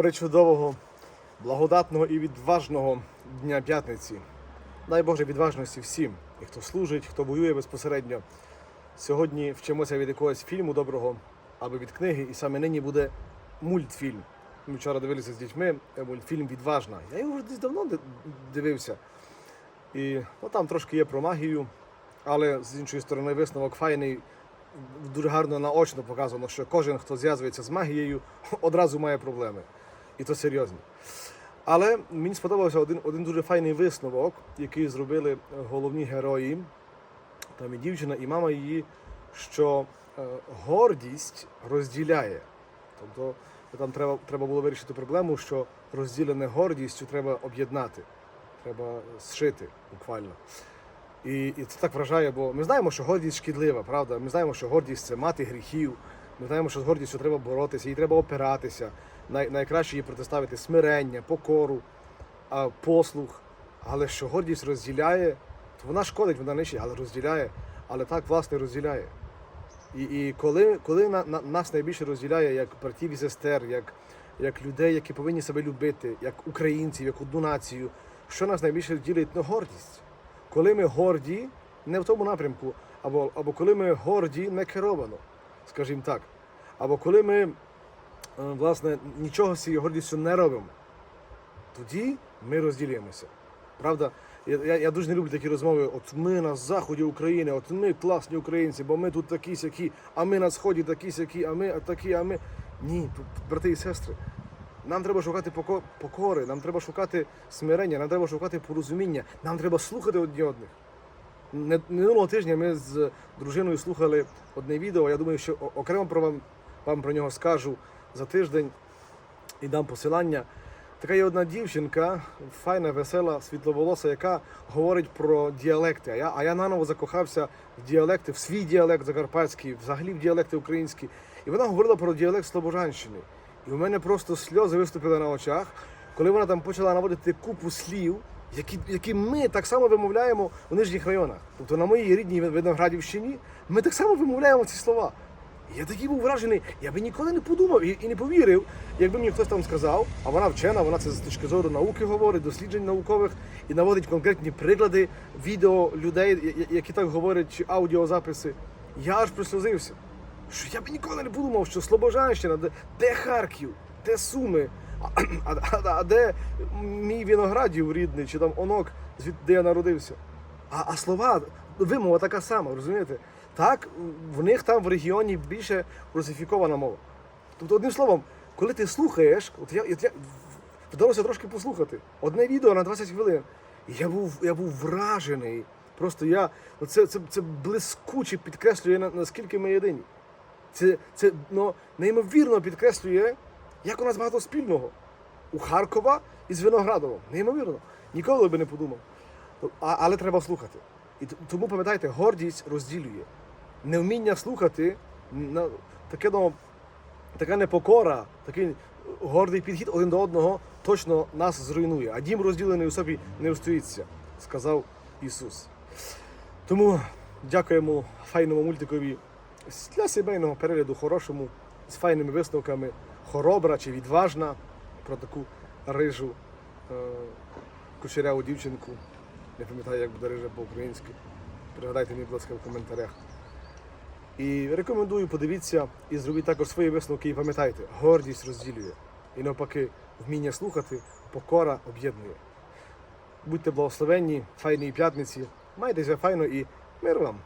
причудового, благодатного і відважного Дня П'ятниці. Дай Боже відважності всім, і хто служить, хто воює безпосередньо. Сьогодні вчимося від якогось фільму доброго або від книги, і саме нині буде мультфільм. Ми вчора дивилися з дітьми е, мультфільм Відважна. Я його вже десь давно дивився. І ну, там трошки є про магію, але з іншої сторони висновок файний. Дуже гарно наочно показано, що кожен, хто зв'язується з магією, одразу має проблеми. І то серйозні. Але мені сподобався один, один дуже файний висновок, який зробили головні герої, там і дівчина, і мама її, що е, гордість розділяє. Тобто там треба, треба було вирішити проблему, що розділене гордістю треба об'єднати, треба зшити буквально. І, і це так вражає, бо ми знаємо, що гордість шкідлива, правда? Ми знаємо, що гордість це мати гріхів. Ми знаємо, що з гордістю треба боротися, їй треба опиратися. Най, найкраще їй протиставити смирення, покору, послух. Але що гордість розділяє, то вона шкодить, вона нищить, але розділяє. Але так, власне, розділяє. І, і коли, коли на, на, нас найбільше розділяє як братів і сестер, як, як людей, які повинні себе любити, як українців, як одну націю, що нас найбільше ділить? Ну, гордість. Коли ми горді, не в тому напрямку, або, або коли ми горді не керовано, скажімо так. Або коли ми, власне, нічого з цією гордістю не робимо, тоді ми розділимося. Правда, я, я, я дуже не люблю такі розмови. От ми на заході України, от ми класні українці, бо ми тут такі сякі, а ми на сході такі сякі, а ми такі, а ми. Ні, брати і сестри. Нам треба шукати покори, нам треба шукати смирення, нам треба шукати порозуміння, нам треба слухати одні одних. Минулого тижня ми з дружиною слухали одне відео. Я думаю, що окремо про вам, вам про нього скажу за тиждень і дам посилання. Така є одна дівчинка, файна, весела, світловолоса, яка говорить про діалекти. А я, а я наново закохався в діалекти, в свій діалект закарпатський, взагалі в діалекти українські. І вона говорила про діалект Слобожанщини. І у мене просто сльози виступили на очах, коли вона там почала наводити купу слів, які, які ми так само вимовляємо у нижніх районах. Тобто на моїй рідній Виноградівщині ми так само вимовляємо ці слова. Я такий був вражений, я би ніколи не подумав і, і не повірив, якби мені хтось там сказав, а вона вчена, вона це з точки зору науки говорить, досліджень наукових і наводить конкретні приклади відео людей, які так говорять, чи аудіозаписи. Я аж присльозився. Що я б ніколи не подумав, що Слобожанщина, де, де Харків, де Суми, а, а, а, а де мій Віноградів рідний, чи там онок, звідти де я народився. А, а слова, вимова така сама, розумієте? Так, в них там в регіоні більше русифікована мова. Тобто, одним словом, коли ти слухаєш, от я, я вдалося трошки послухати. Одне відео на 20 хвилин. Я був, я був вражений. Просто я, це, це, це блискуче підкреслює, наскільки ми єдині. Це, це ну, неймовірно підкреслює, як у нас багато спільного. У Харкова і з Виноградовом. Неймовірно. Ніколи би не подумав. А, але треба слухати. І тому пам'ятайте, гордість розділює. Невміння слухати, таке, ну, така непокора, такий гордий підхід один до одного точно нас зруйнує. А дім розділений у собі не устоїться, сказав Ісус. Тому дякуємо файному мультикові для сімейного перегляду хорошому, з файними висновками, хоробра чи відважна про таку рижу е, кучеряву дівчинку. Не пам'ятаю, як буде рижа по-українськи. Пригадайте мені, будь ласка, в коментарях. І рекомендую, подивіться і зробіть також свої висновки. І пам'ятайте, гордість розділює. І навпаки, вміння слухати, покора об'єднує. Будьте благословенні, файної п'ятниці, майтеся файно і мир вам!